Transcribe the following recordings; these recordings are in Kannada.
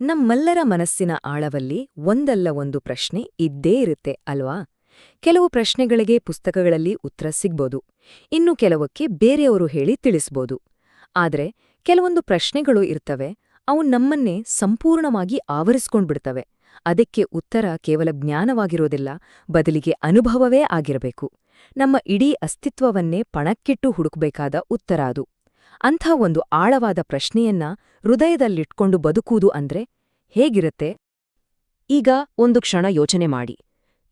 ನಮ್ಮೆಲ್ಲರ ಮನಸ್ಸಿನ ಆಳವಲ್ಲಿ ಒಂದಲ್ಲ ಒಂದು ಪ್ರಶ್ನೆ ಇದ್ದೇ ಇರುತ್ತೆ, ಅಲ್ವಾ? ಕೆಲವು ಪ್ರಶ್ನೆಗಳಿಗೆ ಪುಸ್ತಕಗಳಲ್ಲಿ ಉತ್ತರ ಸಿಗ್ಬೋದು. ಇನ್ನು ಕೆಲವಕ್ಕೆ ಬೇರೆಯವರು ಹೇಳಿ ತಿಳಿಸ್ಬೋದು. ಆದ್ರೆ, ಕೆಲವೊಂದು ಪ್ರಶ್ನೆಗಳು ಇರ್ತವೆ, ಅವು ನಮ್ಮನ್ನೇ ಸಂಪೂರ್ಣವಾಗಿ ಆವರಿಸ್ಕೊಂಡ್ಬಿಡ್ತವೆ. ಅದಕ್ಕೆ ಉತ್ತರ ಕೇವಲ ಜ್ಞಾನವಾಗಿರೋದಿಲ್ಲ, ಬದಲಿಗೆ ಅನುಭವವೇ ಆಗಿರಬೇಕು. ನಮ್ಮ ಇಡೀ ಅಸ್ತಿತ್ವವನ್ನೇ ಪಣಕ್ಕಿಟ್ಟು ಹುಡುಕಬೇಕಾದ ಉತ್ತರ ಅದು. ಅಂಥ ಒಂದು ಆಳವಾದ ಪ್ರಶ್ನೆಯನ್ನ ಹೃದಯದಲ್ಲಿಟ್ಕೊಂಡು ಬದುಕುವುದು ಅಂದ್ರೆ ಹೇಗಿರುತ್ತೆ? ಈಗ ಒಂದು ಕ್ಷಣ ಯೋಚನೆ ಮಾಡಿ.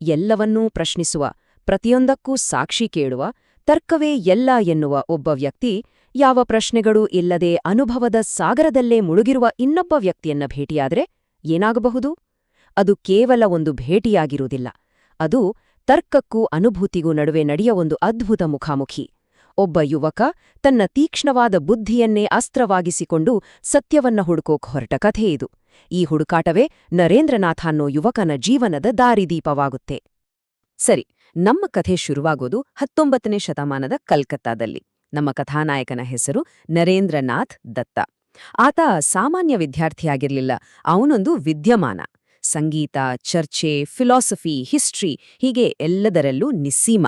ಎಲ್ಲವನ್ನೂ ಪ್ರಶ್ನಿಸುವ, ಪ್ರತಿಯೊಂದಕ್ಕೂ ಸಾಕ್ಷಿ ಕೇಳುವ, ತರ್ಕವೇ ಎಲ್ಲ ಎನ್ನುವ ಒಬ್ಬ ವ್ಯಕ್ತಿ ಯಾವ ಪ್ರಶ್ನೆಗಳೂ ಇಲ್ಲದೆ ಅನುಭವದ ಸಾಗರದಲ್ಲೇ ಮುಳುಗಿರುವ ಇನ್ನೊಬ್ಬ ವ್ಯಕ್ತಿಯನ್ನ ಭೇಟಿಯಾದ್ರೆ ಏನಾಗಬಹುದು? ಅದು ಕೇವಲ ಒಂದು ಭೇಟಿಯಾಗಿರುವುದಿಲ್ಲ. ಅದು ತರ್ಕಕ್ಕೂ ಅನುಭೂತಿಗೂ ನಡುವೆ ನಡೆಯ ಒಂದು ಅದ್ಭುತ ಮುಖಾಮುಖಿ. ಒಬ್ಬ ಯುವಕ ತನ್ನ ತೀಕ್ಷ್ಣವಾದ ಬುದ್ಧಿಯನ್ನೇ ಅಸ್ತ್ರವಾಗಿಸಿಕೊಂಡು ಸತ್ಯವನ್ನ ಹುಡುಕೋಕ್ ಹೊರಟ ಕಥೆ ಇದು. ಈ ಹುಡುಕಾಟವೇ ನರೇಂದ್ರನಾಥ ಅನ್ನೋ ಯುವಕನ ಜೀವನದ ದಾರಿದೀಪವಾಗುತ್ತೆ. ಸರಿ, ನಮ್ಮ ಕಥೆ ಶುರುವಾಗೋದು ಹತ್ತೊಂಬತ್ತನೇ ಶತಮಾನದ ಕಲ್ಕತ್ತಾದಲ್ಲಿ. ನಮ್ಮ ಕಥಾನಾಯಕನ ಹೆಸರು ನರೇಂದ್ರನಾಥ್ ದತ್ತ. ಆತ ಸಾಮಾನ್ಯ ವಿದ್ಯಾರ್ಥಿಯಾಗಿರ್ಲಿಲ್ಲ, ಅವನೊಂದು ವಿದ್ಯಮಾನ. ಸಂಗೀತ, ಚರ್ಚೆ, ಫಿಲಾಸಫಿ, ಹಿಸ್ಟ್ರಿ ಹೀಗೆ ಎಲ್ಲದರಲ್ಲೂ ನಿಸ್ಸೀಮ.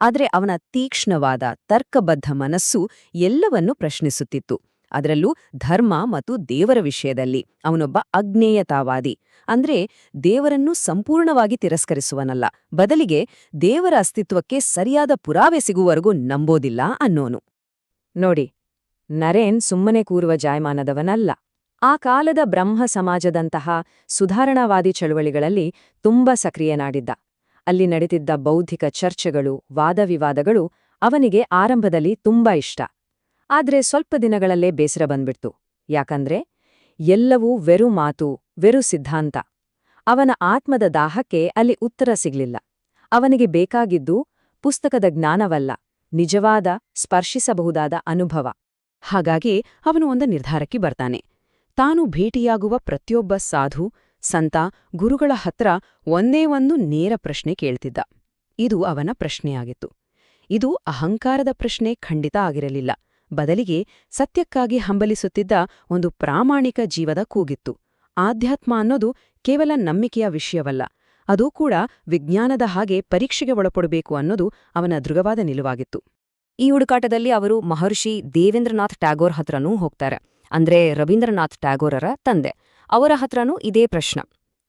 ಆದರೆ ಅವನ ತೀಕ್ಷ್ಣವಾದ ತರ್ಕಬದ್ಧ ಮನಸ್ಸು ಎಲ್ಲವನ್ನೂ ಪ್ರಶ್ನಿಸುತ್ತಿತ್ತು. ಅದರಲ್ಲೂ ಧರ್ಮ ಮತ್ತು ದೇವರ ವಿಷಯದಲ್ಲಿ ಅವನೊಬ್ಬ ಅಜ್ಞೇಯತಾವಾದಿ. ಅಂದ್ರೆ ದೇವರನ್ನು ಸಂಪೂರ್ಣವಾಗಿ ತಿರಸ್ಕರಿಸುವನಲ್ಲ. ಬದಲಿಗೆ ದೇವರ ಅಸ್ತಿತ್ವಕ್ಕೆ ಸರಿಯಾದ ಪುರಾವೆ ಸಿಗುವವರೆಗೂ ನಂಬೋದಿಲ್ಲ ಅನ್ನೋನು. ನೋಡಿ, ನರೇನ್ ಸುಮ್ಮನೆ ಕೂರುವ ಜಾಯಮಾನದವನಲ್ಲ. ಆ ಕಾಲದ ಬ್ರಹ್ಮ ಸಮಾಜದಂತಹ ಸುಧಾರಣಾವಾದಿ ಚಳುವಳಿಗಳಲ್ಲಿ ತುಂಬ ಸಕ್ರಿಯನಾಡಿದ್ದ ಅಲ್ಲಿ ನಡೆದಿದ್ದ ಬೌದ್ಧಿಕ ಚರ್ಚೆಗಳು, ವಾದವಿವಾದಗಳು ಅವನಿಗೆ ಆರಂಭದಲ್ಲಿ ತುಂಬಾ ಇಷ್ಟ. ಆದ್ರೆ ಸ್ವಲ್ಪ ದಿನಗಳಲ್ಲೇ ಬೇಸರ ಬಂದ್ಬಿಡ್ತು. ಯಾಕಂದ್ರೆ ಎಲ್ಲವೂ ವೆರು ಮಾತು, ವೆರು ಸಿದ್ಧಾಂತ. ಅವನ ಆತ್ಮದ ದಾಹಕ್ಕೆ ಅಲ್ಲಿ ಉತ್ತರ ಸಿಗ್ಲಿಲ್ಲ. ಅವನಿಗೆ ಬೇಕಾಗಿದ್ದು ಪುಸ್ತಕದ ಜ್ಞಾನವಲ್ಲ, ನಿಜವಾದ, ಸ್ಪರ್ಶಿಸಬಹುದಾದ ಅನುಭವ. ಹಾಗಾಗಿ ಅವನು ಒಂದು ನಿರ್ಧಾರಕ್ಕೆ ಬರ್ತಾನೆ. ತಾನು ಭೇಟಿಯಾಗುವ ಪ್ರತಿಯೊಬ್ಬ ಸಾಧು ಸಂತ ಗುರುಗಳ ಹತ್ರ ಒಂದೇ ಒಂದು ನೇರ ಪ್ರಶ್ನೆ ಕೇಳ್ತಿದ್ದ. ಇದು ಅವನ ಪ್ರಶ್ನೆಯಾಗಿತ್ತು. ಇದು ಅಹಂಕಾರದ ಪ್ರಶ್ನೆ ಖಂಡಿತ ಆಗಿರಲಿಲ್ಲ. ಬದಲಿಗೆ ಸತ್ಯಕ್ಕಾಗಿ ಹಂಬಲಿಸುತ್ತಿದ್ದ ಒಂದು ಪ್ರಾಮಾಣಿಕ ಜೀವದ ಕೂಗಿತ್ತು. ಆಧ್ಯಾತ್ಮ ಅನ್ನೋದು ಕೇವಲ ನಂಬಿಕೆಯ ವಿಷಯವಲ್ಲ. ಅದೂ ಕೂಡ ವಿಜ್ಞಾನದ ಹಾಗೆ ಪರೀಕ್ಷೆಗೆ ಒಳಪಡಬೇಕು ಅನ್ನೋದು ಅವನ ದೃಢವಾದ ನಿಲುವಾಗಿತ್ತು. ಈ ಹುಡುಕಾಟದಲ್ಲಿ ಅವರು ಮಹರ್ಷಿ ದೇವೇಂದ್ರನಾಥ್ ಟ್ಯಾಗೋರ್ ಹತ್ರನೂ ಹೋಗ್ತಾರೆ. ಅಂದ್ರೆ ರವೀಂದ್ರನಾಥ್ ಟ್ಯಾಗೋರರ ತಂದೆ. ಅವರ ಹತ್ರನೂ ಇದೇ ಪ್ರಶ್ನ.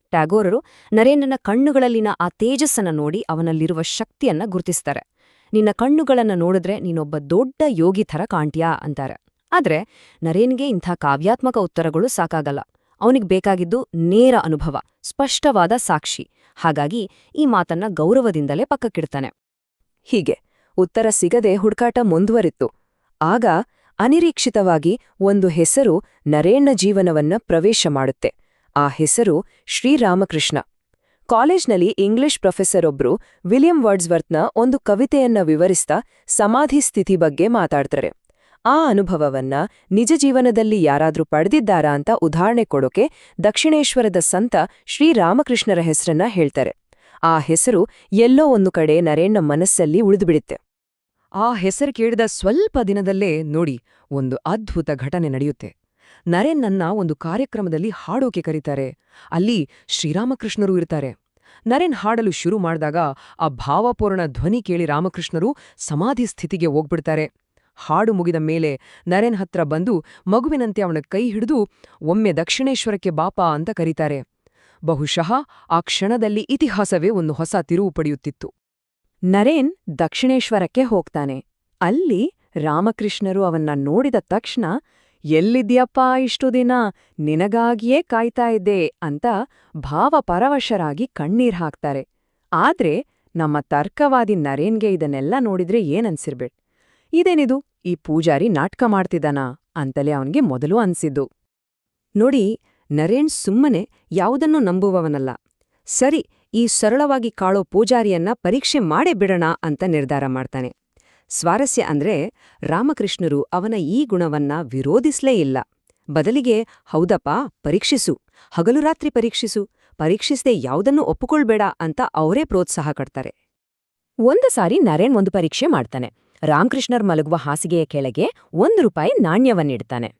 ಟ್ಯಾಗೋರರು, ನರೇಂದ್ರನ ಕಣ್ಣುಗಳಲ್ಲಿನ ಆ ತೇಜಸ್ಸನ್ನ ನೋಡಿ ಅವನಲ್ಲಿರುವ ಶಕ್ತಿಯನ್ನ ಗುರುತಿಸ್ತಾರೆ. ನಿನ್ನ ಕಣ್ಣುಗಳನ್ನ ನೋಡಿದ್ರೆ ನೀನೊಬ್ಬ ದೊಡ್ಡ ಯೋಗಿ ಥರ ಕಾಣ್ತೀಯಾ? ಅಂತಾರೆ. ಆದ್ರೆ, ನರೇನ್ಗೆ ಇಂಥ ಕಾವ್ಯಾತ್ಮಕ ಉತ್ತರಗಳು ಸಾಕಾಗಲ್ಲ. ಅವನಿಗೆ ಬೇಕಾಗಿದ್ದು ನೇರ ಅನುಭವ, ಸ್ಪಷ್ಟವಾದ ಸಾಕ್ಷಿ. ಹಾಗಾಗಿ ಈ ಮಾತನ್ನ ಗೌರವದಿಂದಲೇ ಪಕ್ಕಕ್ಕಿಡ್ತಾನೆ. ಹೀಗೆ, ಉತ್ತರ ಸಿಗದೆ ಹುಡುಕಾಟ ಮುಂದುವರಿತ್ತು ಆಗ ಅನಿರೀಕ್ಷಿತವಾಗಿ ಒಂದು ಹೆಸರು ನರೇಣ್ಣ ಜೀವನವನ್ನ ಪ್ರವೇಶ ಮಾಡುತ್ತೆ. ಆ ಹೆಸರು ಶ್ರೀರಾಮಕೃಷ್ಣ. ಕಾಲೇಜ್ನಲ್ಲಿ ಇಂಗ್ಲಿಷ್ ಪ್ರೊಫೆಸರ್ ಒಬ್ರು ವಿಲಿಯಂ ವರ್ಡ್ಸ್ವರ್ತ್ನ ಒಂದು ಕವಿತೆಯನ್ನ ವಿವರಿಸ್ತಾ ಸಮಾಧಿ ಸ್ಥಿತಿ ಬಗ್ಗೆ ಮಾತಾಡ್ತಾರೆ. ಆ ಅನುಭವವನ್ನ ನಿಜ ಜೀವನದಲ್ಲಿ ಯಾರಾದ್ರೂ ಪಡೆದಿದ್ದಾರಾ ಅಂತ ಉದಾಹರಣೆ ಕೊಡೋಕೆ ದಕ್ಷಿಣೇಶ್ವರದ ಸಂತ ಶ್ರೀರಾಮಕೃಷ್ಣರ ಹೆಸರನ್ನ ಹೇಳ್ತಾರೆ. ಆ ಹೆಸರು ಎಲ್ಲೋ ಒಂದು ಕಡೆ ನರೇಣ್ಣ ಮನಸ್ಸಲ್ಲಿ ಉಳಿದುಬಿಡುತ್ತೆ. ಆ ಹೆಸರು ಕೇಳಿದ ಸ್ವಲ್ಪ ದಿನದಲ್ಲೇ ನೋಡಿ, ಒಂದು ಅದ್ಭುತ ಘಟನೆ ನಡೆಯುತ್ತೆ. ನರೇನ್ನನ್ನ ಒಂದು ಕಾರ್ಯಕ್ರಮದಲ್ಲಿ ಹಾಡೋಕೆ ಕರೀತಾರೆ. ಅಲ್ಲಿ ಶ್ರೀರಾಮಕೃಷ್ಣರು ಇರ್ತಾರೆ. ನರೇನ್ ಹಾಡಲು ಶುರು ಮಾಡಿದಾಗ ಆ ಭಾವಪೂರ್ಣ ಧ್ವನಿ ಕೇಳಿ ರಾಮಕೃಷ್ಣರು ಸಮಾಧಿ ಸ್ಥಿತಿಗೆ ಹೋಗ್ಬಿಡ್ತಾರೆ. ಹಾಡು ಮುಗಿದ ಮೇಲೆ ನರೇನ್ ಹತ್ರ ಬಂದು ಮಗುವಿನಂತೆ ಅವನ ಕೈ ಹಿಡಿದು, ಒಮ್ಮೆ ದಕ್ಷಿಣೇಶ್ವರಕ್ಕೆ ಬಾಪ ಅಂತ ಕರೀತಾರೆ. ಬಹುಶಃ ಆ ಕ್ಷಣದಲ್ಲಿ ಇತಿಹಾಸವೇ ಒಂದು ಹೊಸ ತಿರುವು ಪಡೆಯುತ್ತಿತ್ತು. ನರೇನ್ ದಕ್ಷಿಣೇಶ್ವರಕ್ಕೆ ಹೋಗ್ತಾನೆ. ಅಲ್ಲಿ ರಾಮಕೃಷ್ಣರು ಅವನ್ನ ನೋಡಿದ ತಕ್ಷಣ, ಎಲ್ಲಿದ್ಯಪ್ಪ ಇಷ್ಟು ದಿನ? ನಿನಗಾಗಿಯೇ ಕಾಯ್ತಾ ಇದ್ದೆ ಅಂತ ಭಾವಪರವಶರಾಗಿ ಕಣ್ಣೀರ್ ಹಾಕ್ತಾರೆ. ಆದ್ರೆ ನಮ್ಮ ತರ್ಕವಾದಿ ನರೇನ್ಗೆ ಇದನ್ನೆಲ್ಲ ನೋಡಿದ್ರೆ ಏನನ್ಸಿರ್ಬೇಡ್ ಇದೇನಿದು? ಈ ಪೂಜಾರಿ ನಾಟಕ ಮಾಡ್ತಿದ್ದಾನಾ? ಅಂತಲೇ ಅವನಿಗೆ ಮೊದಲು ಅನ್ಸಿದ್ದು. ನೋಡಿ, ನರೇನ್ ಸುಮ್ಮನೆ ಯಾವುದನ್ನೂ ನಂಬುವವನಲ್ಲ. ಸರಿ ಈ ಸರಳವಾಗಿ ಕಾಳೋ ಪೂಜಾರಿಯನ್ನ ಪರೀಕ್ಷೆ ಮಾಡೇ ಬಿಡೋಣ ಅಂತ ನಿರ್ಧಾರ ಮಾಡ್ತಾನೆ. ಸ್ವಾರಸ್ಯ ಅಂದ್ರೆ ರಾಮಕೃಷ್ಣರು ಅವನ ಈ ಗುಣವನ್ನ ವಿರೋಧಿಸ್ಲೇ ಇಲ್ಲ. ಬದಲಿಗೆ, ಹೌದಪ್ಪ, ಪರೀಕ್ಷಿಸು. ಹಗಲು ರಾತ್ರಿ ಪರೀಕ್ಷಿಸು. ಪರೀಕ್ಷಿಸದೆ ಯಾವುದನ್ನು ಒಪ್ಪಿಕೊಳ್ಬೇಡ ಅಂತ ಅವರೇ ಪ್ರೋತ್ಸಾಹ ಕೊಡ್ತಾರೆ. ಒಂದು ಸಾರಿ ನರೇನ್ ಒಂದು ಪರೀಕ್ಷೆ ಮಾಡ್ತಾನೆ. ರಾಮಕೃಷ್ಣರ್ ಮಲಗುವ ಹಾಸಿಗೆಯ ಕೆಳಗೆ ಒಂದು ರೂಪಾಯಿ ನಾಣ್ಯವನ್ನಿಡ್ತಾನೆ.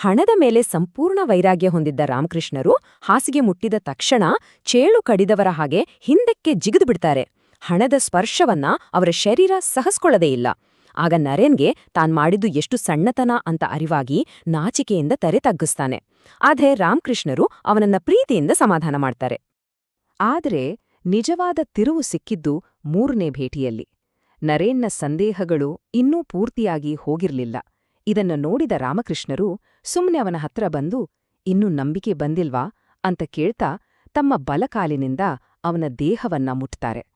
ಹಣದ ಮೇಲೆ ಸಂಪೂರ್ಣ ವೈರಾಗ್ಯ ಹೊಂದಿದ್ದ ರಾಮಕೃಷ್ಣರು ಹಾಸಿಗೆ ಮುಟ್ಟಿದ ತಕ್ಷಣ ಚೇಳು ಕಡಿದವರ ಹಾಗೆ ಹಿಂದಕ್ಕೆ ಜಿಗಿದು ಬಿಡ್ತಾರೆ. ಹಣದ ಸ್ಪರ್ಶವನ್ನ ಅವರ ಶರೀರ ಸಹಸ್ಕೊಳ್ಳದೇ ಇಲ್ಲ. ಆಗ ನರೇನ್ಗೆ ತಾನ್ ಮಾಡಿದ್ದು ಎಷ್ಟು ಸಣ್ಣತನ ಅಂತ ಅರಿವಾಗಿ ನಾಚಿಕೆಯಿಂದ ತರೆ ತಗ್ಗಿಸ್ತಾನೆ. ಆದರೆ ರಾಮಕೃಷ್ಣರು ಅವನನ್ನ ಪ್ರೀತಿಯಿಂದ ಸಮಾಧಾನ ಮಾಡ್ತಾರೆ. ಆದರೆ ನಿಜವಾದ ತಿರುವು ಸಿಕ್ಕಿದ್ದು ಮೂರನೇ ಭೇಟಿಯಲ್ಲಿ. ನರೇನ್ನ ಸಂದೇಹಗಳು ಇನ್ನೂ ಪೂರ್ತಿಯಾಗಿ ಹೋಗಿರ್ಲಿಲ್ಲ. ಇದನ್ನ ನೋಡಿದ ರಾಮಕೃಷ್ಣರು ಸುಮ್ಮನೆ ಅವನ ಹತ್ರ ಬಂದು, ಇನ್ನೂ ನಂಬಿಕೆ ಬಂದಿಲ್ವಾ? ಅಂತ ಕೇಳ್ತಾ ತಮ್ಮ ಬಲಕಾಲಿನಿಂದ ಅವನ ದೇಹವನ್ನ ಮುಟ್ತಾರೆ.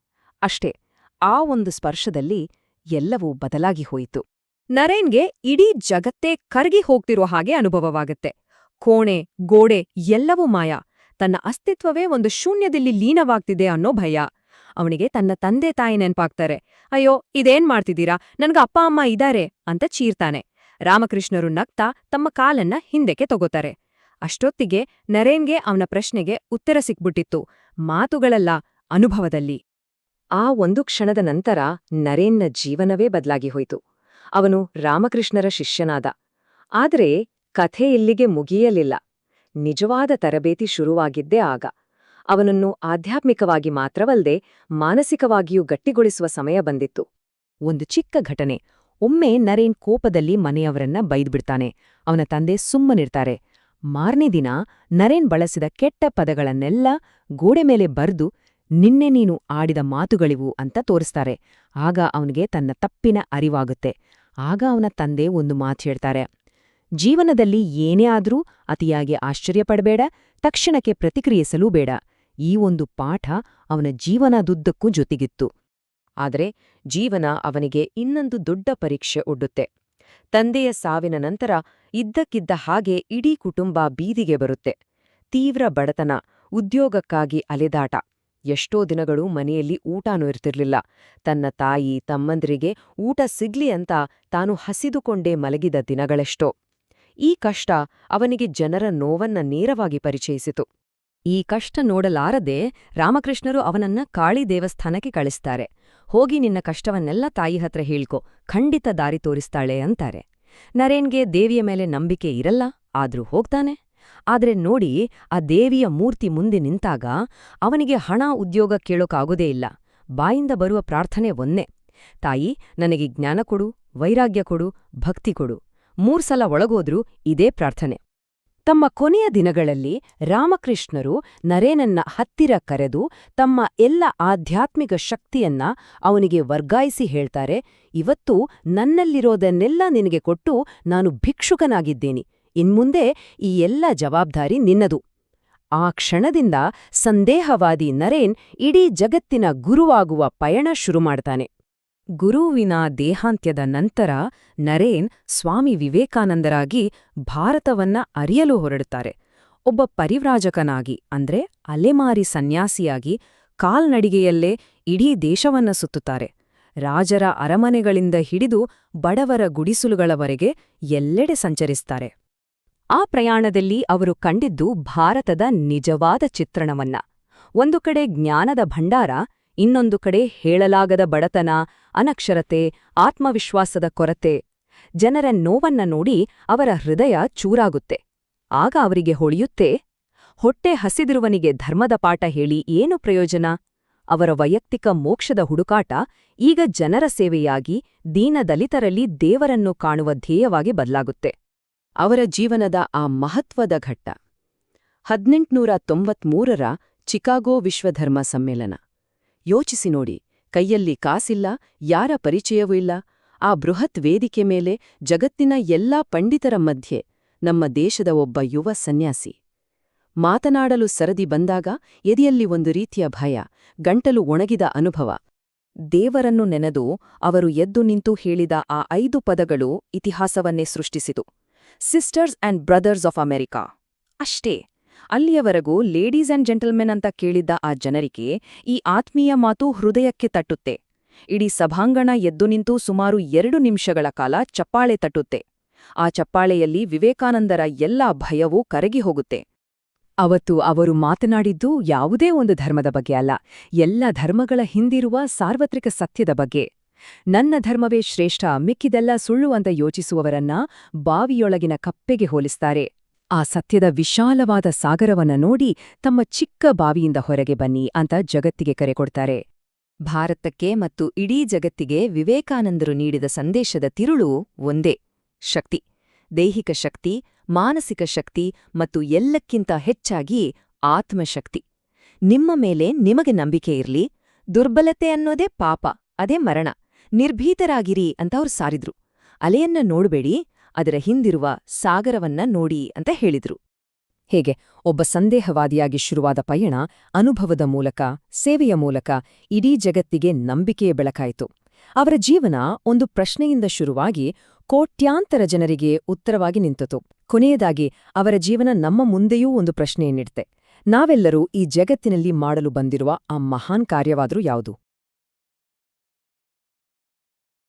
ಅಷ್ಟೇ, ಆ ಒಂದು ಸ್ಪರ್ಶದಲ್ಲಿ ಎಲ್ಲವೂ ಬದಲಾಗಿ ಹೋಯಿತು. ನರೇನ್ಗೆ ಇಡೀ ಜಗತ್ತೇ ಕರಗಿ ಹೋಗ್ತಿರೋ ಹಾಗೆ ಅನುಭವವಾಗುತ್ತೆ. ಕೋಣೆ, ಗೋಡೆ ಎಲ್ಲವೂ ಮಾಯ. ತನ್ನ ಅಸ್ತಿತ್ವವೇ ಒಂದು ಶೂನ್ಯದಲ್ಲಿ ಲೀನವಾಗ್ತಿದೆ ಅನ್ನೋ ಭಯ. ಅವನಿಗೆ ತನ್ನ ತಂದೆ ತಾಯಿ ನೆನ್ಪಾಗ್ತಾರೆ. ಅಯ್ಯೋ, ಇದೇನ್ ಮಾಡ್ತಿದ್ದೀರಾ? ನನ್ಗ ಅಪ್ಪ, ಅಮ್ಮ ಇದಾರೆ ಅಂತ ಚೀರ್ತಾನೆ. ರಾಮಕೃಷ್ಣರು ನಗ್ತಾ ತಮ್ಮ ಕಾಲನ್ನ ಹಿಂದಕ್ಕೆ ತಗೋತಾರೆ. ಅಷ್ಟೊತ್ತಿಗೆ ನರೇನ್ಗೆ ಅವನ ಪ್ರಶ್ನೆಗೆ ಉತ್ತರ ಸಿಕ್ಬಿಟ್ಟಿತ್ತು. ಮಾತುಗಳಲ್ಲ ಅನುಭವದಲ್ಲಿ. ಆ ಒಂದು ಕ್ಷಣದ ನಂತರ ನರೇನ್ನ ಜೀವನವೇ ಬದಲಾಗಿ ಹೋಯಿತು. ಅವನು ರಾಮಕೃಷ್ಣರ ಶಿಷ್ಯನಾದ. ಆದರೆ ಕಥೆ ಇಲ್ಲಿಗೆ ಮುಗಿಯಲಿಲ್ಲ. ನಿಜವಾದ ತರಬೇತಿ ಶುರುವಾಗಿದ್ದೇ ಆಗ. ಅವನನ್ನು ಆಧ್ಯಾತ್ಮಿಕವಾಗಿ ಮಾತ್ರವಲ್ಲದೆ ಮಾನಸಿಕವಾಗಿಯೂ ಗಟ್ಟಿಗೊಳಿಸುವ ಸಮಯ ಬಂದಿತ್ತು. ಒಂದು ಚಿಕ್ಕ ಘಟನೆ. ಒಮ್ಮೆ ನರೇನ್ ಕೋಪದಲ್ಲಿ ಮನೆಯವರನ್ನ ಬೈದ್ಬಿಡ್ತಾನೆ. ಅವನ ತಂದೆ ಸುಮ್ಮನಿರ್ತಾರೆ. ಮಾರನೇ ದಿನ ನರೇನ್ ಬಳಸಿದ ಕೆಟ್ಟ ಪದಗಳನ್ನೆಲ್ಲ ಗೋಡೆ ಮೇಲೆ ಬರೆದು, ನಿನ್ನೆ ನೀನು ಆಡಿದ ಮಾತುಗಳಿವು ಅಂತ ತೋರಿಸ್ತಾರೆ. ಆಗ ಅವನಿಗೆ ತನ್ನ ತಪ್ಪಿನ ಅರಿವಾಗುತ್ತೆ. ಆಗ ಅವನ ತಂದೆ ಒಂದು ಮಾತು ಹೇಳ್ತಾರೆ. ಜೀವನದಲ್ಲಿ ಏನೇ ಆದರೂ ಅತಿಯಾಗಿ ಆಶ್ಚರ್ಯಪಡಬೇಡ, ತಕ್ಷಣಕ್ಕೆ ಪ್ರತಿಕ್ರಿಯಿಸಲೂ ಬೇಡ. ಈ ಒಂದು ಪಾಠ ಅವನ ಜೀವನದುದ್ದಕ್ಕೂ ಜೊತೆಗಿತ್ತು. ಆದರೆ ಜೀವನ ಅವನಿಗೆ ಇನ್ನೊಂದು ದೊಡ್ಡ ಪರೀಕ್ಷೆ ಒಡ್ಡುತ್ತೆ. ತಂದೆಯ ಸಾವಿನ ನಂತರ ಇದ್ದಕ್ಕಿದ್ದ ಹಾಗೆ ಇಡೀ ಕುಟುಂಬ ಬೀದಿಗೆ ಬರುತ್ತೆ. ತೀವ್ರ ಬಡತನ, ಉದ್ಯೋಗಕ್ಕಾಗಿ ಅಲೆದಾಟ. ಎಷ್ಟೋ ದಿನಗಳು ಮನೆಯಲ್ಲಿ ಊಟನೂ ಇರ್ತಿರ್ಲಿಲ್ಲ. ತನ್ನ ತಾಯಿ, ತಮ್ಮಂದ್ರಿಗೆ ಊಟ ಸಿಗ್ಲಿ ಅಂತ ತಾನು ಹಸಿದುಕೊಂಡೇ ಮಲಗಿದ ದಿನಗಳೆಷ್ಟೋ. ಈ ಕಷ್ಟ ಅವನಿಗೆ ಜನರ ನೋವನ್ನ ನೇರವಾಗಿ ಪರಿಚಯಿಸಿತು. ಈ ಕಷ್ಟ ನೋಡಲಾರದೆ ರಾಮಕೃಷ್ಣರು ಅವನನ್ನ ಕಾಳಿ ದೇವಸ್ಥಾನಕ್ಕೆ ಕಳಿಸ್ತಾರೆ. ಹೋಗಿ ನಿನ್ನ ಕಷ್ಟವನ್ನೆಲ್ಲ ತಾಯಿ ಹತ್ರ ಹೇಳ್ಕೊ, ಖಂಡಿತ ದಾರಿ ತೋರಿಸ್ತಾಳೆ ಅಂತಾರೆ. ನರೇನ್ಗೆ ದೇವಿಯ ಮೇಲೆ ನಂಬಿಕೆ ಇರಲ್ಲ, ಆದ್ರೂ ಹೋಗ್ತಾನೆ. ಆದ್ರೆ ನೋಡಿ, ಆ ದೇವಿಯ ಮೂರ್ತಿ ಮುಂದೆ ನಿಂತಾಗ ಅವನಿಗೆ ಹಣ ಉದ್ಯೋಗ ಕೇಳೋಕಾಗೋದೇ ಇಲ್ಲ. ಬಾಯಿಂದ ಬರುವ ಪ್ರಾರ್ಥನೆ ಒಂದೇ. ತಾಯಿ, ನನಗೆ ಜ್ಞಾನ ಕೊಡು, ವೈರಾಗ್ಯ ಕೊಡು, ಭಕ್ತಿ ಕೊಡು. ಮೂರ್ಸಲ ಒಳಗೋದ್ರೂ ಇದೇ ಪ್ರಾರ್ಥನೆ. ತಮ್ಮ ಕೊನೆಯ ದಿನಗಳಲ್ಲಿ ರಾಮಕೃಷ್ಣರು ನರೇನನ್ನ ಹತ್ತಿರ ಕರೆದು ತಮ್ಮ ಎಲ್ಲ ಆಧ್ಯಾತ್ಮಿಕ ಶಕ್ತಿಯನ್ನ ಅವನಿಗೆ ವರ್ಗಾಯಿಸಿ ಹೇಳ್ತಾರೆ, ಇವತ್ತು ನನ್ನಲ್ಲಿರೋದನ್ನೆಲ್ಲ ನಿನಗೆ ಕೊಟ್ಟು ನಾನು ಭಿಕ್ಷುಕನಾಗಿದ್ದೇನೆ. ಇನ್ಮುಂದೆ ಈ ಎಲ್ಲ ಜವಾಬ್ದಾರಿ ನಿನ್ನದು. ಆ ಕ್ಷಣದಿಂದ ಸಂದೇಹವಾದಿ ನರೇನ್ ಇಡೀ ಜಗತ್ತಿನ ಗುರುವಾಗುವ ಪಯಣ ಶುರುಮಾಡ್ತಾನೆ. ಗುರುವಿನ ದೇಹಾಂತ್ಯದ ನಂತರ ನರೇನ್ ಸ್ವಾಮಿ ವಿವೇಕಾನಂದರಾಗಿ ಭಾರತವನ್ನ ಅರಿಯಲು ಹೊರಡುತ್ತಾರೆ. ಒಬ್ಬ ಪರಿವ್ರಾಜಕನಾಗಿ, ಅಂದ್ರೆ ಅಲೆಮಾರಿ ಸನ್ಯಾಸಿಯಾಗಿ, ಕಾಲ್ನಡಿಗೆಯಲ್ಲೇ ಇಡೀ ದೇಶವನ್ನ ಸುತ್ತುತ್ತಾರೆ. ರಾಜರ ಅರಮನೆಗಳಿಂದ ಹಿಡಿದು ಬಡವರ ಗುಡಿಸುಲುಗಳವರೆಗೆ ಎಲ್ಲೆಡೆ ಸಂಚರಿಸ್ತಾರೆ. ಆ ಪ್ರಯಾಣದಲ್ಲಿ ಅವರು ಕಂಡಿದ್ದು ಭಾರತದ ನಿಜವಾದ ಚಿತ್ರಣವನ್ನ. ಒಂದು ಕಡೆ ಜ್ಞಾನದ ಭಂಡಾರ ಇನ್ನೊಂದು ಕಡೆ ಹೇಳಲಾಗದ ಬಡತನ, ಅನಕ್ಷರತೆ, ಆತ್ಮವಿಶ್ವಾಸದ ಕೊರತೆ. ಜನರ ನೋವನ್ನ ನೋಡಿ ಅವರ ಹೃದಯ ಚೂರಾಗುತ್ತೆ. ಆಗ ಅವರಿಗೆ ಹೊಳೆಯುತ್ತೆ, ಹೊಟ್ಟೆ ಹಸಿದಿರುವನಿಗೆ ಧರ್ಮದ ಪಾಠ ಹೇಳಿ ಏನು ಪ್ರಯೋಜನ? ಅವರ ವೈಯಕ್ತಿಕ ಮೋಕ್ಷದ ಹುಡುಕಾಟ ಈಗ ಜನರ ಸೇವೆಯಾಗಿ ದೀನದಲಿತರಲ್ಲಿ ದೇವರನ್ನು ಕಾಣುವ ಧ್ಯೇಯವಾಗಿ ಬದಲಾಗುತ್ತೆ. ಅವರ ಜೀವನದ ಆ ಮಹತ್ವದ ಘಟ್ಟ. ಹದಿನೆಂಟುನೂರ ತೊಂಬತ್ಮೂರರ ಚಿಕಾಗೋ ವಿಶ್ವಧರ್ಮ ಸಮ್ಮೇಳನ. ಯೋಚಿಸಿ ನೋಡಿ. ಕೈಯಲ್ಲಿ ಕಾಸಿಲ್ಲ, ಯಾರ ಪರಿಚಯವೂ ಇಲ್ಲ. ಆ ಬೃಹತ್ ವೇದಿಕೆ ಮೇಲೆ ಜಗತ್ತಿನ ಎಲ್ಲಾ ಪಂಡಿತರ ಮಧ್ಯೆ ನಮ್ಮ ದೇಶದ ಒಬ್ಬ ಯುವ ಸನ್ಯಾಸಿ. ಮಾತನಾಡಲು ಸರದಿ ಬಂದಾಗ ಎದೆಯಲ್ಲಿ ಒಂದು ರೀತಿಯ ಭಯ, ಗಂಟಲು ಒಣಗಿದ ಅನುಭವ. ದೇವರನ್ನು ನೆನೆದು ಅವರು ಎದ್ದು ನಿಂತು ಹೇಳಿದ ಆ ಐದು ಪದಗಳು ಇತಿಹಾಸವನ್ನೇ ಸೃಷ್ಟಿಸಿತು. Sisters and brothers of America ಅಷ್ಟೇ. ಅಲ್ಲಿಯವರೆಗೂ ಲೇಡೀಸ್ ಅಂಡ್ ಜೆಂಟಲ್ಮೆನ್ ಅಂತ ಕೇಳಿದ್ದ ಆ ಜನರಿಗೆ ಈ ಆತ್ಮೀಯ ಮಾತು ಹೃದಯಕ್ಕೆ ತಟ್ಟುತ್ತೆ. ಇಡೀ ಸಭಾಂಗಣ ಎದ್ದು ನಿಂತು ಸುಮಾರು ಎರಡು ನಿಮಿಷಗಳ ಕಾಲ ಚಪ್ಪಾಳೆ ತಟ್ಟುತ್ತೆ. ಆ ಚಪ್ಪಾಳೆಯಲ್ಲಿ ವಿವೇಕಾನಂದರ ಎಲ್ಲಾ ಭಯವೂ ಕರಗಿ ಹೋಗುತ್ತೆ. ಅವತ್ತು ಅವರು ಮಾತನಾಡಿದ್ದು ಯಾವುದೇ ಒಂದು ಧರ್ಮದ ಬಗ್ಗೆ ಅಲ್ಲ, ಎಲ್ಲ ಧರ್ಮಗಳ ಹಿಂದಿರುವ ಸಾರ್ವತ್ರಿಕ ಸತ್ಯದ ಬಗ್ಗೆ. ನನ್ನ ಧರ್ಮವೇ ಶ್ರೇಷ್ಠ, ಮಿಕ್ಕಿದೆಲ್ಲ ಸುಳ್ಳು ಅಂತ ಯೋಚಿಸುವವರನ್ನ ಬಾವಿಯೊಳಗಿನ ಕಪ್ಪೆಗೆ ಹೋಲಿಸ್ತಾರೆ. ಆ ಸತ್ಯದ ವಿಶಾಲವಾದ ಸಾಗರವನ್ನ ನೋಡಿ ತಮ್ಮ ಚಿಕ್ಕ ಬಾವಿಯಿಂದ ಹೊರಗೆ ಬನ್ನಿ ಅಂತ ಜಗತ್ತಿಗೆ ಕರೆ ಕೊಡ್ತಾರೆ. ಭಾರತಕ್ಕೆ ಮತ್ತು ಇಡೀ ಜಗತ್ತಿಗೆ ವಿವೇಕಾನಂದರು ನೀಡಿದ ಸಂದೇಶದ ತಿರುಳು ಒಂದೇ, ಶಕ್ತಿ. ದೈಹಿಕ ಶಕ್ತಿ, ಮಾನಸಿಕ ಶಕ್ತಿ ಮತ್ತು ಎಲ್ಲಕ್ಕಿಂತ ಹೆಚ್ಚಾಗಿ ಆತ್ಮಶಕ್ತಿ. ನಿಮ್ಮ ಮೇಲೆ ನಿಮಗೆ ನಂಬಿಕೆ ಇರ್ಲಿ, ದುರ್ಬಲತೆ ಅನ್ನೋದೇ ಪಾಪ, ಅದೇ ಮರಣ. ನಿರ್ಭೀತರಾಗಿರಿ ಅಂತ ಅವ್ರು ಸಾರಿದ್ರು. ಅಲೆಯನ್ನ ನೋಡಬೇಡಿ ಅದರ ಹಿಂದಿರುವ ಸಾಗರವನ್ನ ನೋಡಿ ಅಂತ ಹೇಳಿದ್ರು. ಹೇಗೆ? ಒಬ್ಬ ಸಂದೇಹವಾದಿಯಾಗಿ ಶುರುವಾದ ಪಯಣ ಅನುಭವದ ಮೂಲಕ, ಸೇವೆಯ ಮೂಲಕ ಇಡೀ ಜಗತ್ತಿಗೆ ನಂಬಿಕೆಯ ಬೆಳಕಾಯಿತು. ಅವರ ಜೀವನ ಒಂದು ಪ್ರಶ್ನೆಯಿಂದ ಶುರುವಾಗಿ ಕೋಟ್ಯಾಂತರ ಜನರಿಗೆ ಉತ್ತರವಾಗಿ ನಿಂತಿತು. ಕೊನೆಯದಾಗಿ ಅವರ ಜೀವನ ನಮ್ಮ ಮುಂದೆಯೂ ಒಂದು ಪ್ರಶ್ನೆಯನ್ನಿಡ್ತೆ. ನಾವೆಲ್ಲರೂ ಈ ಜಗತ್ತಿನಲ್ಲಿ ಮಾಡಲು ಬಂದಿರುವ ಆ ಮಹಾನ್ ಕಾರ್ಯವಾದರೂ ಯಾವುದು?